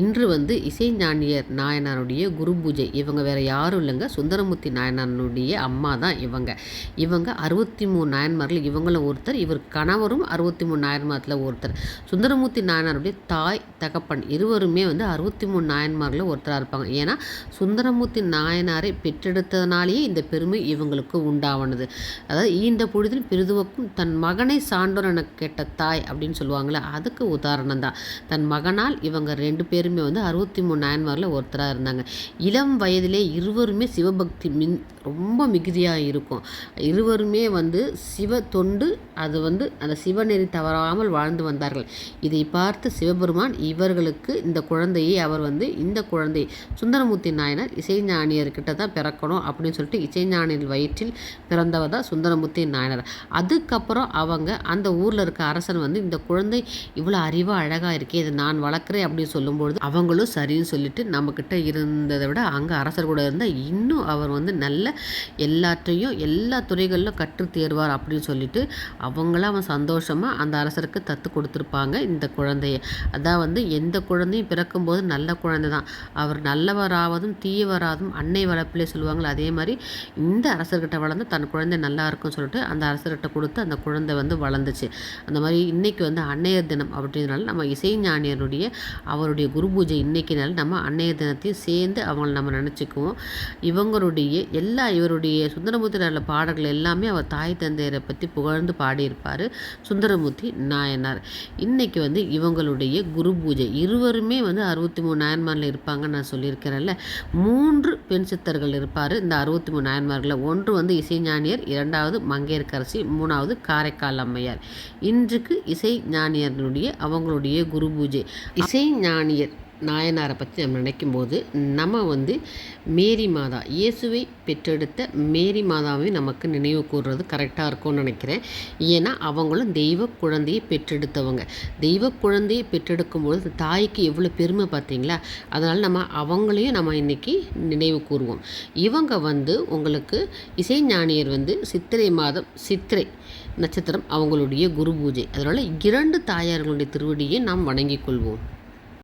இன்று வந்து இசைஞானியர் நாயனாருடைய குரு பூஜை. இவங்க வேறு யாரும் இல்லைங்க. சுந்தரமூர்த்தி நாயனாருடைய அம்மா தான் இவங்க. இவங்க அறுபத்தி மூணு நாயன்மாரில் இவங்களும் ஒருத்தர் இவர் கணவரும் அறுபத்தி மூணு நாயன்மாரத்தில் ஒருத்தர். சுந்தரமூர்த்தி நாயனாருடைய தாய் தகப்பன் இருவருமே வந்து அறுபத்தி மூணு நாயன்மாரில் ஒருத்தராக இருப்பாங்க. ஏன்னா சுந்தரமூர்த்தி நாயனாரை பெற்றெடுத்ததுனாலேயே இந்த பெருமை இவங்களுக்கு உண்டாவனது. அதாவது ஈந்த பொழுதில் பெரிதுவக்கும் தன் மகனை சான்றோர் என கேட்ட தாய் அப்படின்னு சொல்லுவாங்களே அதுக்கு உதாரணம் தான். தன் மகனால் இவங்க ரெண்டு பேரும் வந்து அறுபத்தி மூணு நாயன்மாரில் ஒருத்தராக இருந்தாங்க. இளம் வயதிலே இருவருமே சிவபக்தி மின் ரொம்ப மிகுதியாக இருக்கும். இருவருமே வந்து சிவ தொண்டு அது வந்து அந்த சிவநெறி தவறாமல் வாழ்ந்து வந்தார்கள். இதை பார்த்து சிவபெருமான் இவர்களுக்கு இந்த குழந்தையை அவர் வந்து இந்த குழந்தை சுந்தரமூர்த்தி நாயனர் இசைஞானியர்கிட்ட தான் பிறக்கணும் அப்படின்னு சொல்லிட்டு இசைஞானியர் வயிற்றில் பிறந்தவர் தான் சுந்தரமூர்த்தி நாயனர். அதுக்கப்புறம் அவங்க அந்த ஊரில் இருக்க அரசன் வந்து இந்த குழந்தை இவ்வளோ அறிவாக அழகாக இருக்கே இதை நான் வளர்க்குறேன் அப்படின்னு சொல்லும்போது சொல்லும்பொழுது அவங்களும் சரின்னு சொல்லிட்டு நம்மக்கிட்ட இருந்ததை விட அங்கே அரசர் கூட இருந்தால் இன்னும் அவர் வந்து நல்ல எல்லாற்றையும் எல்லா துறைகளிலும் கற்று தேர்வார் அப்படின்னு சொல்லிட்டு அவங்களாம் அவன் சந்தோஷமாக அந்த அரசருக்கு தத்து கொடுத்துருப்பாங்க இந்த குழந்தைய. அதான் வந்து எந்த குழந்தையும் பிறக்கும்போது நல்ல குழந்தை தான். அவர் நல்லவராவதும் தீயவராதும் அன்னை வளர்ப்பிலே சொல்லுவாங்களே அதே மாதிரி இந்த அரசர்கிட்ட வளர்ந்து தன் குழந்தை நல்லா இருக்கும்னு சொல்லிட்டு அந்த அரசர்கிட்ட கொடுத்து அந்த குழந்தை வந்து வளர்ந்துச்சு. அந்த மாதிரி இன்றைக்கி வந்து அன்னையர் தினம் அப்படின்றனால நம்ம இசை ஞானியருடைய அவருடைய குரு பூஜை இன்றைக்கினால நம்ம அன்னைய தினத்தையும் சேர்ந்து அவங்கள நம்ம நினச்சிக்குவோம். இவங்களுடைய எல்லா இவருடைய சுந்தரமூர்த்தி பாடல்கள் எல்லாமே அவர் தாய் தந்தையரை பற்றி புகழ்ந்து பாடியிருப்பார் சுந்தரமூர்த்தி நாயனார். இன்றைக்கி வந்து இவங்களுடைய குரு பூஜை இருவருமே வந்து அறுபத்தி மூணு நாயன்மாரில் இருப்பாங்கன்னு நான் சொல்லியிருக்கிறேன்ல. மூன்று பெண் சித்தர்கள் இருப்பார். இந்த அறுபத்தி மூணு நாயன்மார்களில் ஒன்று வந்து இசைஞானியர் இரண்டாவது மங்கையர்கரசி மூணாவது காரைக்கால் அம்மையார் இன்றுக்கு இசை ஞானியர்களுடைய அவங்களுடைய குரு பூஜை இசை ஞானியர் நாயனாரை பற்றி நம்ம நினைக்கும்போது நம்ம வந்து மேரி மாதா இயேசுவை பெற்றெடுத்த மேரி மாதாவை நமக்கு நினைவு கூறுறது கரெக்டாக இருக்கும்னு நினைக்கிறேன். ஏன்னா அவங்களும் தெய்வ குழந்தையை பெற்றெடுத்தவங்க. தெய்வ குழந்தையை பெற்றெடுக்கும் பொழுது தாய்க்கு எவ்வளோ பெருமை பார்த்தீங்களா? அதனால் நம்ம அவங்களையும் நம்ம இன்றைக்கி நினைவு கூறுவோம் இவங்க வந்து உங்களுக்கு இசைஞானியர் வந்து சித்திரை மாதம் சித்திரை நட்சத்திரம் அவங்களுடைய குரு பூஜை. அதனால் இரண்டு தாயார்களுடைய திருவடியை நாம் வணங்கிக் கொள்வோம்.